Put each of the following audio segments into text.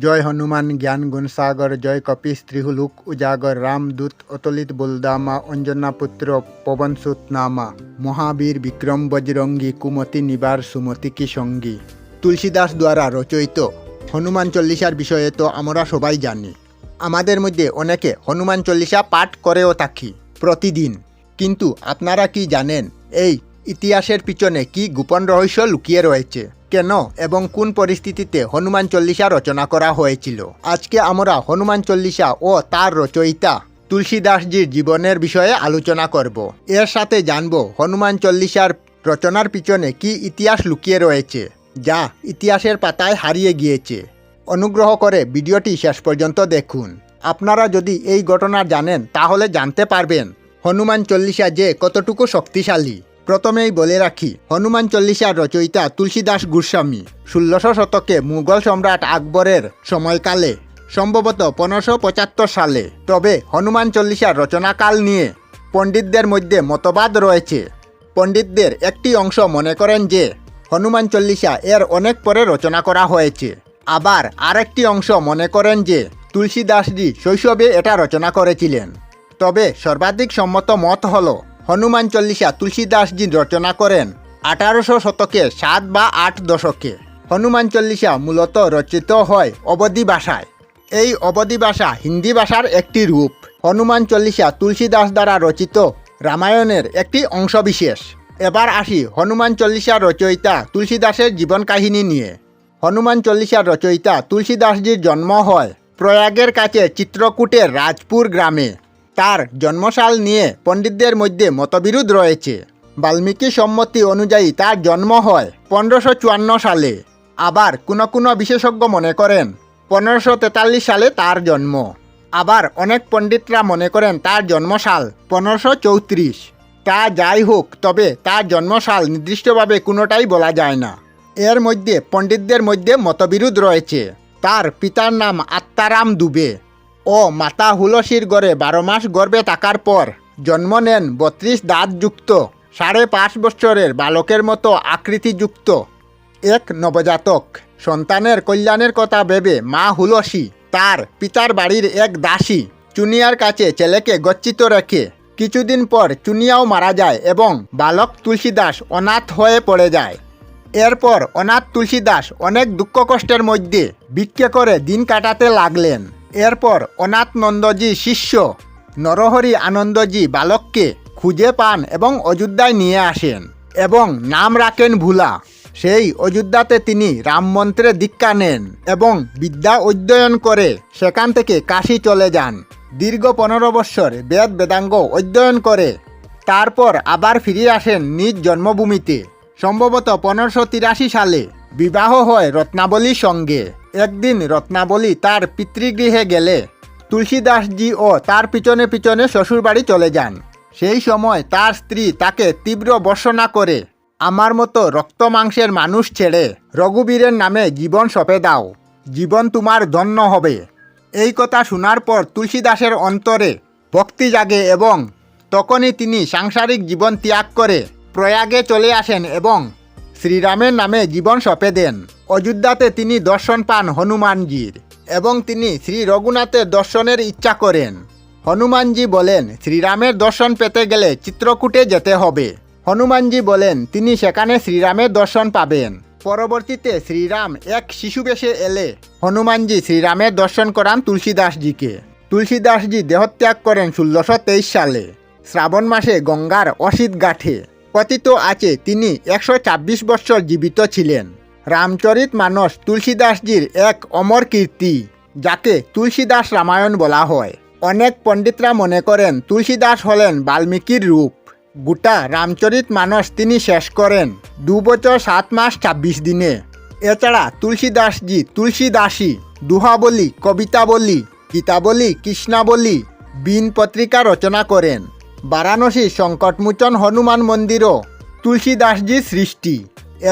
জয় হনুমান, জ্ঞান গুণসাগর, জয় কপিস ত্রিহুলুক, উজাগর, রামদূত, অতলিত বলদামা অঞ্জনা পুত্র পবনসুত নামা, মহাবীর, বিক্রম বজরঙ্গী, কুমতি নিবার সুমতি কি সঙ্গী? তুলসীদাস দ্বারা রচয়িত হনুমান চল্লিশার বিষয়ে তো আমরা সবাই জানি। আমাদের মধ্যে অনেকে হনুমান চল্লিশা পাঠ করেও থাকি প্রতিদিন। কিন্তু আপনারা কি জানেন? এই ইতিহাসের পিছনে কি গোপন রহস্য লুকিয়ে রয়েছে? কেন এবং কোন পরিস্থিতিতে হনুমান চল্লিশা রচনা করা হয়েছিল? আজকে আমরা হনুমান চল্লিশা ও তার রচয়িতা তুলসীদাসজির জীবনের বিষয়ে আলোচনা করব। এর সাথে জানব হনুমান চল্লিশার রচনার পিছনে কি ইতিহাস লুকিয়ে রয়েছে, যা ইতিহাসের পাতায় হারিয়ে গিয়েছে। অনুগ্রহ করে ভিডিওটি শেষ পর্যন্ত দেখুন। আপনারা যদি এই ঘটনা জানেন, তাহলে জানতে পারবেন হনুমান চল্লিশা যে কতটুকু শক্তিশালী। প্রথমেই বলে রাখি, হনুমান চল্লিশার রচয়িতা তুলসীদাস গোস্বামী ষোলোশো শতকে মুঘল সম্রাট আকবরের সময়কালে, সম্ভবত পনেরোশো পঁচাত্তর সালে। তবে হনুমান চল্লিশার রচনাকাল নিয়ে পণ্ডিতদের মধ্যে মতবাদ রয়েছে। পণ্ডিতদের একটি অংশ মনে করেন যে, হনুমান চল্লিশা এর অনেক পরে রচনা করা হয়েছে। আবার আরেকটি অংশ মনে করেন যে, তুলসীদাসজি শৈশবে এটা রচনা করেছিলেন। তবে সর্বাধিক সম্মত মত হল হনুমান চল্লিশা তুলসীদাসজি রচনা করেন। আঠারোশো শতকে সাত বা আট দশকে হনুমান চল্লিশা মূলত রচিত হয় অবধি ভাষায়। এই অবধি ভাষা হিন্দি ভাষার একটি রূপ। হনুমান চল্লিশা তুলসীদাস দ্বারা রচিত রামায়ণের একটি অংশবিশেষ। এবার আসি হনুমান চল্লিশার রচয়িতা তুলসীদাসের জীবন কাহিনী নিয়ে। হনুমান চল্লিশার রচয়িতা তুলসীদাসজির জন্ম হয় প্রয়াগের কাছে চিত্রকূটের রাজপুর গ্রামে। তার জন্মসাল নিয়ে পণ্ডিতদের মধ্যে মতবিরোধ রয়েছে। বাল্মীকি সম্মতি অনুযায়ী তার জন্ম হয় পনেরোশো চুয়ান্ন সালে। আবার কোনো কোনো বিশেষজ্ঞ মনে করেন, পনেরোশো তেতাল্লিশ সালে তার জন্ম। আবার অনেক পণ্ডিতরা মনে করেন তার জন্মসাল পনেরোশো চৌত্রিশ। তা যাই হোক, তবে তার জন্মসাল নির্দিষ্টভাবে কোনোটাই বলা যায় না। এর মধ্যে পণ্ডিতদের মধ্যে মতবিরোধ রয়েছে। তার পিতার নাম আত্মারাম দুবে। ও মাতা হুলসির গড়ে বারো মাস গর্বে থাকার পর জন্ম নেন বত্রিশ দাঁতযুক্ত সাড়ে পাঁচ বছরের বালকের মতো আকৃতিযুক্ত এক নবজাতক। সন্তানের কল্যাণের কথা ভেবে মা হুলসি তার পিতার বাড়ির এক দাসী চুনিয়ার কাছে ছেলেকে গচ্ছিত রেখে। কিছুদিন পর চুনিয়াও মারা যায় এবং বালক তুলসীদাস অনাথ হয়ে পড়ে যায়। এরপর অনাথ তুলসীদাস অনেক দুঃখ কষ্টের মধ্যে ভিক্ষে করে দিন কাটাতে লাগলেন। এরপর অনাথ নন্দজি শিষ্য, নরহরি আনন্দজি বালককে খুঁজে পান এবং অযোধ্যায় নিয়ে আসেন এবং নাম রাখেন ভুলা। সেই অযোধ্যাতে তিনি রাম মন্ত্রে দীক্ষা নেন এবং বিদ্যা অধ্যয়ন করে সেখান থেকে কাশী চলে যান। দীর্ঘ পনেরো বৎসর বেদ বেদাঙ্গ অধ্যয়ন করে তারপর আবার ফিরে আসেন নিজ জন্মভূমিতে। সম্ভবত পনেরোশো সালে বিবাহ হয় রত্নাবলীর সঙ্গে। একদিন রত্নাবলী তার পিতৃগৃহে গেলে, তুলসীদাসজি ও তার পিছনে পিছনে শ্বশুরবাড়ি চলে যান। সেই সময় তার স্ত্রী তাকে তীব্র বর্ষনা করে, আমার মতো রক্ত মাংসের মানুষ ছেড়ে রঘুবীরের নামে জীবন সঁপে দাও, জীবন তোমার ধন্য হবে এই কথা শোনার পর তুলসীদাসের অন্তরে ভক্তি জাগে এবং তখনই তিনি সাংসারিক জীবন ত্যাগ করে প্রয়াগে চলে আসেন এবং শ্রীরামের নামে জীবন সঁপে দেন। অযোধ্যাতে তিনি দর্শন পান হনুমানজির এবং তিনি শ্রী রঘুনাথের দর্শনের ইচ্ছা করেন। হনুমানজি বলেন, শ্রীরামের দর্শন পেতে গেলে চিত্রকূটে যেতে হবে। হনুমানজি বলেন, তিনি সেখানে শ্রীরামের দর্শন পাবেন। পরবর্তীতে শ্রীরাম এক শিশু বেশে এলে হনুমানজি শ্রীরামের দর্শন করান তুলসীদাসজিকে। তুলসীদাসজি দেহত্যাগ করেন ষোলোশো সালে। শ্রাবণ মাসে গঙ্গার অসিত গাঠে কথিত আছে, তিনি একশো ছাব্বিশ বৎসর জীবিত ছিলেন। রামচরিত মানস তুলসীদাসজির এক অমর কীর্তি, যাকে তুলসীদাস রামায়ণ বলা হয়। অনেক পণ্ডিতরা মনে করেন তুলসীদাস হলেন বাল্মীকির রূপ। গোটা রামচরিত মানস তিনি শেষ করেন দু বছর সাত মাস ছাব্বিশ দিনে। এছাড়া তুলসীদাসজি তুলসীদাসী, দুহাবলী, কবিতাবলী, গীতাবলী, কৃষ্ণাবলী, বিন পত্রিকা রচনা করেন। বারাণসী সংকটমোচন হনুমান মন্দিরও তুলসীদাসজির সৃষ্টি।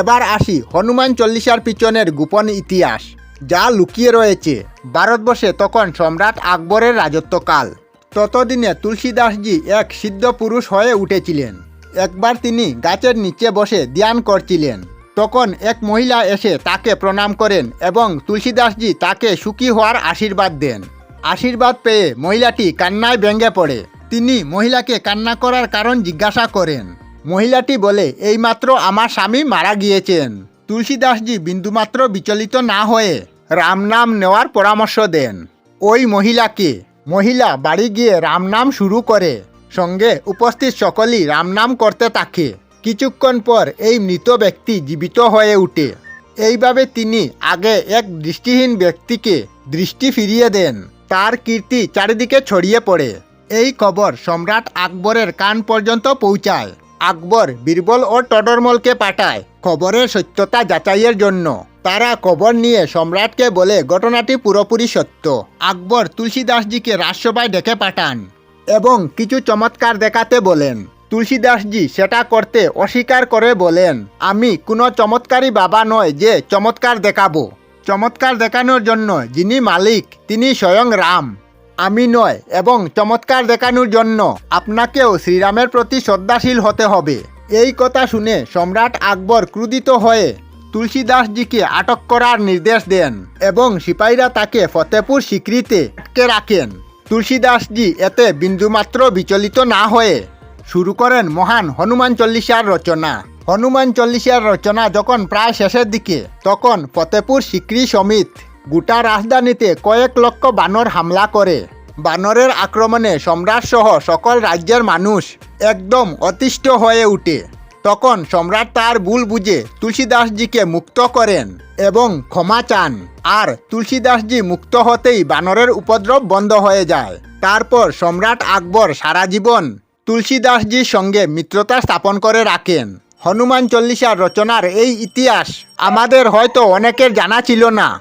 এবার আসি হনুমান চল্লিশার পিছনের গোপন ইতিহাস, যা লুকিয়ে রয়েছে। ভারতবর্ষে তখন সম্রাট আকবরের রাজত্বকাল। ততদিনে তুলসীদাসজি এক সিদ্ধ পুরুষ হয়ে উঠেছিলেন। একবার তিনি গাছের নিচে বসে ধ্যান করছিলেন। তখন এক মহিলা এসে তাকে প্রণাম করেন এবং তুলসীদাসজি তাকে সুখী হওয়ার আশীর্বাদ দেন। আশীর্বাদ পেয়ে মহিলাটি কান্নায় ব্যঙ্গে পড়ে। তিনি মহিলাকে কান্না করার কারণ জিজ্ঞাসা করেন। মহিলাটি বলে, এইমাত্র আমার স্বামী মারা গিয়েছেন। তুলসীদাসজি বিন্দুমাত্র বিচলিত না হয়ে রাম নাম নেওয়ার পরামর্শ দেন। ওই মহিলাকে, মহিলা বাড়ি গিয়ে রাম নাম শুরু করে। সঙ্গে উপস্থিত সকলেই রাম নাম করতে থাকে। কিছুক্ষণ পর এই মৃত ব্যক্তি জীবিত হয়ে ওঠে এইভাবে তিনি আগে এক দৃষ্টিহীন ব্যক্তিকে দৃষ্টি ফিরিয়ে দেন। তার কীর্তি চারিদিকে ছড়িয়ে পড়ে। এই খবর সম্রাট আকবরের কান পর্যন্ত পৌঁছায়। আকবর বীরবল ও টডরমলকে পাঠায় খবরের সত্যতা যাচাইয়ের জন্য। তারা খবর নিয়ে সম্রাটকে বলে ঘটনাটি পুরোপুরি সত্য। আকবর তুলসীদাসজিকে রাজসভায় ডেকে পাঠান এবং কিছু চমৎকার দেখাতে বলেন। তুলসীদাসজি সেটা করতে অস্বীকার করে বলেন, আমি কোনো চমৎকারী বাবা নয় যে চমৎকার দেখাবো। চমৎকার দেখানোর জন্য যিনি মালিক, তিনি স্বয়ং রাম। আমি নয়, এবং চমৎকার দেখানোর জন্য আপনাকেও শ্রীরামের প্রতি শ্রদ্ধাশীল হতে হবে। এই কথা শুনে সম্রাট আকবর ক্রুদিত হয়ে তুলসীদাসজিকে আটক করার নির্দেশ দেন এবং সিপাহীরা তাকে ফতেপুর স্বীকৃতি আটকে রাখেন। তুলসীদাসজি এতে বিন্দুমাত্র বিচলিত না হয়ে শুরু করেন মহান হনুমান চল্লিশার রচনা। হনুমান চল্লিশার রচনা যখন প্রায় শেষের দিকে, তখন ফতেপুর সিক্রি সমিত গোটা রাজধানীতে কয়েক লক্ষ বানর হামলা করে বানরের আক্রমণে সম্রাট সহ সকল রাজ্যের মানুষ একদম অতিষ্ঠ হয়ে ওঠে তখন সম্রাট তার ভুল বুঝে তুলসীদাসজিকে মুক্ত করেন এবং ক্ষমা চান আর তুলসীদাসজি মুক্ত হতেই বানরের উপদ্রব বন্ধ হয়ে যায়। তারপর সম্রাট আকবর সারা জীবন তুলসীদাসজির সঙ্গে মিত্রতা স্থাপন করে রাখেন হনুমান চল্লিশার রচনার এই ইতিহাস আমাদের হয়তো অনেকের জানা ছিল না।